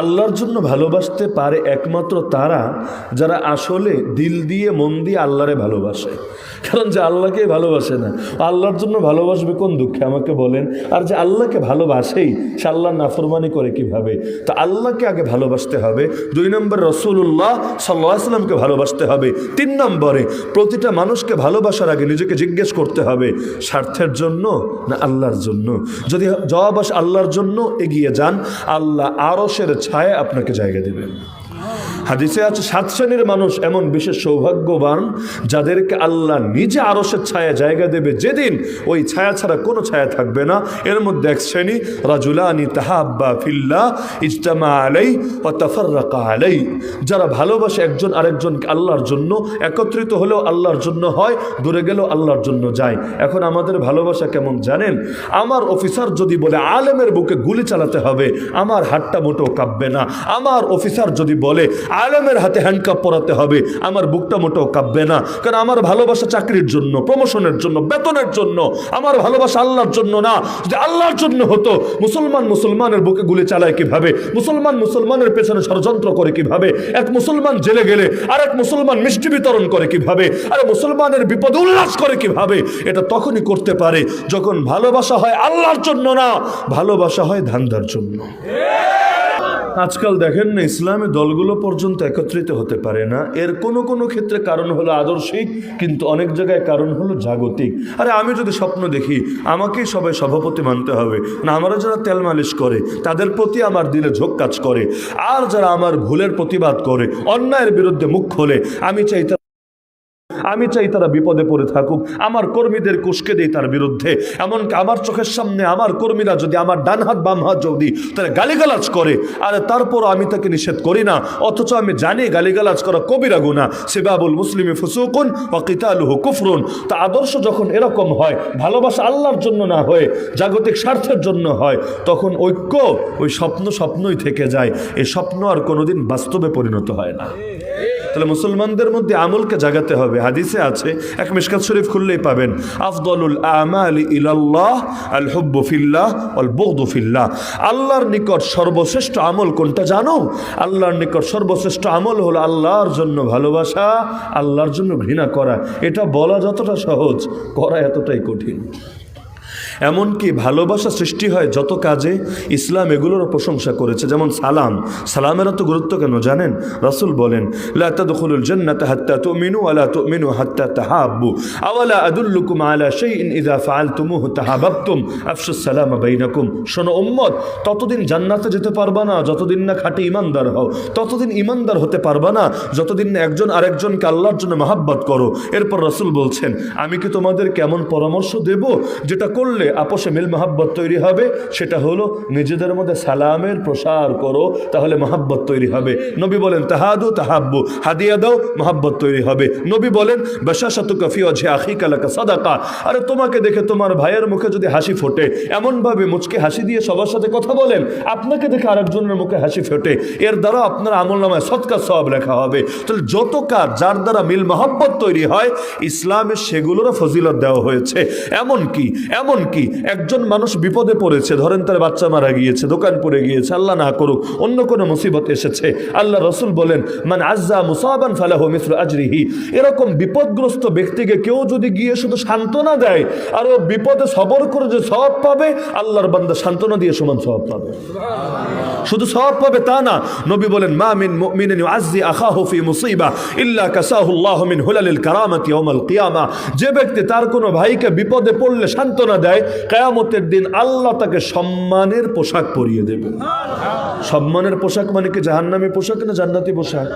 আল্লাহর জন্য ভালোবাসতে পারে একমাত্র তারা যারা আসলে দিল দিয়ে মন দিয়ে আল্লাহরে ভালোবাসে। কারণ যে আল্লাহকে ভালোবাসে না আল্লাহর জন্য ভালোবাসবে কোন দুঃখে? আমাকে বলেন, আর যে আল্লাহকে ভালোবাসেই সে আল্লাহর নাফরমানি করে কীভাবে? তো আল্লাহকে আগে ভালোবাসতে হবে। দুই নম্বর রসুল্লাহ সাল্লাহামকে ভালোবাসতে হবে। তিন নম্বরে, প্রতিটা মানুষকে ভালোবাসার আগে নিজেকে জিজ্ঞেস করতে হবে, স্বার্থের জন্য না আল্লাহর জন্য? যদি জবাব আসে আল্লাহর জন্য, এগিয়ে যান। আল্লাহ আরসের ছায়া আপনাকে জায়গা দেবেন হাদিসে আছে, সাত শ্রেণির মানুষ এমন বিশেষ সৌভাগ্যবান যাদেরকে আল্লাহ নিজে আরসের ছায়া জায়গা দেবে। যেদিন ওই ছায়া ছাড়া কোনো ছায়া থাকবে না। এর মধ্যে এক শ্রেণি, রাজুলানি তাহাব্বা ফিল্লা ইজতামা আলাই ও তাফাররাকা আলাই। যারা ভালোবাসে একজন আরেকজনকে আল্লাহর জন্য, একত্রিত হলেও আল্লাহর জন্য হয়, দূরে গেলেও আল্লাহর জন্য যায়। এখন আমাদের ভালোবাসা কেমন জানেন? আমার অফিসার যদি বলে, আলেমের বুকে গুলি চালাতে হবে আমার হাতটা মোটেও কাঁপবে না। আমার অফিসার যদি বলে আলেমের হাতে হ্যান্ডকাপ পরাতে হবে। আমার বুকটা মোটেও কাঁপবে না। কারণ আমার ভালোবাসা চাকরির জন্য প্রমোশনের জন্য, বেতনের জন্য। আমার ভালোবাসা আল্লাহর জন্য না। যদি আল্লাহর জন্য হতো, মুসলমান মুসলমানের বুকে গুলি চালায় কীভাবে? মুসলমান মুসলমানের পেছনে ষড়যন্ত্র করে কীভাবে? এক মুসলমান জেলে গেলে আর এক মুসলমান মিষ্টি বিতরণ করে কীভাবে? আরে মুসলমানের বিপদ উল্লাস করে কীভাবে? এটা তখনই করতে পারে যখন ভালোবাসা হয় আল্লাহর জন্য না, ভালোবাসা হয় ধান্দার জন্য। আজকাল দেখেন না, ইসলামী দলগুলো পর্যন্ত একত্রিত হতে পারে না। এর কোনো কোনো ক্ষেত্রে কারণ হলো আদর্শিক, কিন্তু অনেক জায়গায় কারণ হলো জাগতিক। আরে আমি যদি স্বপ্ন দেখি, আমাকেই সবাই সভাপতি মানতে হবে। না আমরা যারা তেল মালিশ করে, তাদের প্রতি আমার দিলে ঝোঁক কাজ করে। আর যারা আমার ভুলের প্রতিবাদ করে, অন্যায়ের বিরুদ্ধে মুখ খোলে, আমি চাই আমি চাই তারা বিপদে পড়ে থাকুক। আমার কর্মীদের কুশকে দেই তার বিরুদ্ধে। এমনকি আমার চোখের সামনে আমার কর্মীরা যদি আমার ডান হাত বাম হাত যদি তারা গালিগালাজ করে, আর তারপর আমি তাকে নিষেধ করি না। অথচ আমি জানি গালিগালাজ করা কবিরা গুণা সিবাবুল মুসলিমে ফুসুকুন ও কিতালুহু কুফরুন। তা আদর্শ যখন এরকম হয়, ভালোবাসা আল্লাহর জন্য না হয়ে, জাগতিক স্বার্থের জন্য হয়, তখন ঐক্য ওই স্বপ্ন স্বপ্নই থেকে যায়। এই স্বপ্ন আর কোনোদিন বাস্তবে পরিণত হয় না। তাহলে মুসলমানদের মধ্যে আমলকে জাগাতে হবে। হাদিসে আছে, এক মিশকাত শরীফ খুললেই পাবেন, আফদলুল আমাল ইলাল্লাহ, আল হুব্বু ফিল্লাহ আল বগদু ফিল্লাহ। আল্লাহর নিকট সর্বশ্রেষ্ঠ আমল কোনটা জানো? আল্লাহর নিকট সর্বশ্রেষ্ঠ আমল হলো আল্লাহর জন্য ভালোবাসা, আল্লাহর জন্য ঘৃণা করা। এটা বলা যতটা সহজ, করা এতটাই কঠিন। এমনকি ভালোবাসা সৃষ্টি হয় যত কাজে ইসলাম এগুলোরও প্রশংসা করেছে। যেমন সালাম। সালামের এত গুরুত্ব কেন জানেন? রাসুল বলেন তুমিনু হাত্তা তাহাব্বু। আওয়ালা আদুল্লুকুম আলা সালাম বাইনাকুম। শোনো ততদিন জান্নাতে যেতে পারবা না, যতদিন না খাঁটি ইমানদার হও। ততদিন ইমানদার হতে পারবা না, যতদিন না একজন আরেকজনকে আল্লাহর জন্য মহাব্বত করো। এরপর রাসূল বলছেন, আমি কি তোমাদের কেমন পরামর্শ দেব যেটা করলে আপোষে মিল মহাব্বত তৈরি হবে, সেটা হলো নিজেদের মধ্যে সালামের প্রসার করো, তাহলে মহাব্বত তৈরি হবে। নবী বলেন, তাহাদু তাহাব্বু, হাদিয়া দাও, মহাব্বত তৈরি হবে। নবী বলেন বেশাশাতু কফি অঝে আখি কালাকা সাদাকা। আরে তোমাকে দেখে তোমার ভাইয়ের মুখে যদি হাসি ফোটে, এমনভাবে মুচকে হাসি দিয়ে সবার সাথে কথা বলেন, আপনাকে দেখে আরেকজনের মুখে হাসি ফোটে, এর দ্বারা আপনার আমল নামায় সৎকার সব লেখা হবে। তাহলে যত কাজ যার দ্বারা মিল মহাব্বত তৈরি হয় ইসলামের সেগুলোরও ফজিলত দেওয়া হয়েছে। এমন কি এমন কি একজন মানুষ বিপদে পড়েছে, ধরেন তার বাচ্চা মারা গিয়েছে, দোকান পড়ে গিয়েছে, আল্লাহ না করুক, অন্য কোনো মুসিবত এসেছে। আল্লাহ রসুল বলেন মানে আজ্জা মুসাবান ফালাহ মিশ্র আজরিহি। এরকম বিপদগ্রস্ত ব্যক্তিকে কেউ যদি গিয়ে শুধু সান্ত্বনা দেয়, আর ও বিপদে সবর করে যে সব পাবে, আল্লাহর বান্দা সান্ত্বনা দিয়ে সমান সব পাবে। শুধু সব পাবে তা না, নবী বলেন, মা মিন মুমিনিন ইউআজ্জি আখাহু ফি মুসিবা ইল্লা কাসাহু আল্লাহু মিন হুলালিল কারামাতি ইয়াউমাল কিয়ামা। যে ব্যক্তি তার কোনো ভাইকে বিপদে পড়লে সান্ত্বনা দেয় কিয়ামতের দিন আল্লাহ তাকে সম্মানের পোশাক পরিয়ে দেবে। সম্মানের পোশাক মানে কি, জাহান্নামী পোশাক না জান্নাতি পোশাক?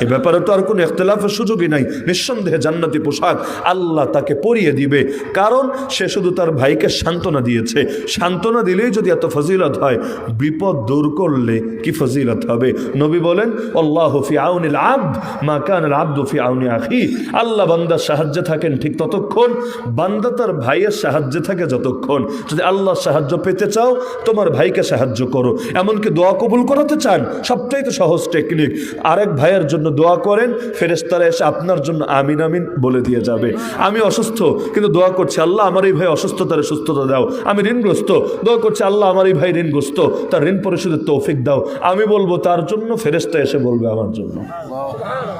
এ ব্যাপারে তো আর কোনো ইখতলাফের সুযোগই নাই। নিঃসন্দেহে জান্নাতি পোশাক আল্লাহ তাকে পরিয়ে দিবে। কারণ সে শুধু তার ভাইকে সান্ত্বনা দিয়েছে। সান্ত্বনা দিলেই যদি এত ফজিলত হয়, বিপদ দূর করলে কি ফজিলত হবে? নবী বলেন, আল্লাহ ফি আউনিল আব্দ, মা কান আব্দ ফি আউনি আখি। আল্লাহ বান্দার সাহায্যে থাকেন ঠিক ততক্ষণ, বান্দা তার ভাইয়ের সাহায্যে থাকে যতক্ষণ। লক্ষণ যদি আল্লাহ সাহায্য পেতে চাও, তোমার ভাইকে সাহায্য করো। এমনকি দোয়া কবুল করাতে চান সবচাইতে সহজ টেকনিক। আরেক ভাইয়ের জন্য দোয়া করেন ফেরেস্তারা এসে আপনার জন্য আমিন আমিন বলে দিয়ে যাবে। আমি অসুস্থ, কিন্তু দোয়া করছি, আল্লাহ আমার এই ভাই অসুস্থতার সুস্থতা দাও। আমি ঋণগ্রস্ত, দোয়া করছি, আল্লাহ আমার এই ভাই ঋণগ্রস্ত, তার ঋণ পরিশোধের তৌফিক দাও। আমি বলব, তার জন্য ফেরেস্তা এসে বলবে আমার জন্য।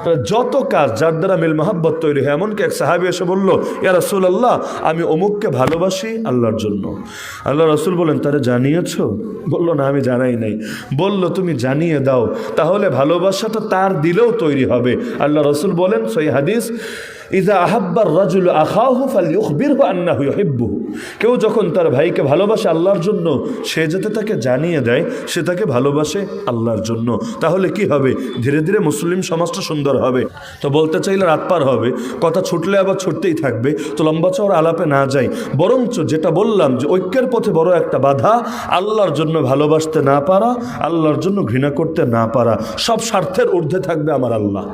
তা যত কাজ যার দ্বারা মিল মাহাব্বত তৈরি হয়, এমনকি এক সাহাবি এসে বলল, ইয়া রসুল আল্লাহ আমি অমুককে ভালোবাসি আল্লাহর জন্য। আল্লাহ রসুল বলেন, তারা জানিয়েছ? বলল, না, আমি জানাই নাই। বলল, তুমি জানিয়ে দাও, তাহলে ভালোবাসাটা তার দিলেও তৈরি হবে। আল্লাহ রসুল বলেন সই হাদিস আহাব্বার রাজুল ইউহিব্বুহু। কেউ যখন তার ভাইকে ভালোবাসে আল্লাহর জন্য, সে যাতে তাকে জানিয়ে দেয়, সে তাকে ভালোবাসে আল্লাহর জন্য। তাহলে কি হবে? ধীরে ধীরে মুসলিম সমাজটা সুন্দর হবে। তো বলতে চাইলে রাত পার হবে। কথা ছুটলে আবার ছুটতেই থাকবে। তো লম্বা চওড়া আলাপে না যাই। বরঞ্চ যেটা বললাম যে ঐক্যের পথে বড় একটা বাধা, আল্লাহর জন্য ভালোবাসতে না পারা, আল্লাহর জন্য ঘৃণা করতে না পারা। সব স্বার্থের ঊর্ধ্বে থাকবে আমার আল্লাহ।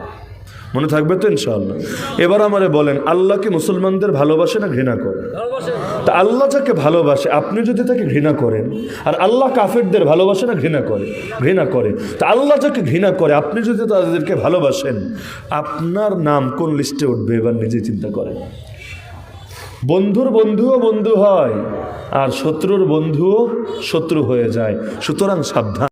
মনে থাকবে তো ইনশাআল্লাহ? এবার আমারে বলেন আল্লাহকে মুসলমানদের ভালোবাসে না ঘৃণা করে? তা আল্লাহ যাকে ভালোবাসে আপনি যদি তাকে ঘৃণা করেন আর আল্লাহ কাফেরদের ভালোবাসে না ঘৃণা করে? ঘৃণা করে। তা আল্লাহ যাকে ঘৃণা করে আপনি যদি তাদেরকে ভালোবাসেন আপনার নাম কোন লিস্টে উঠবে? এবার নিজে চিন্তা করেন। বন্ধুর বন্ধুও বন্ধু হয় আর শত্রুর বন্ধুও শত্রু হয়ে যায়। সুতরাং সাবধান।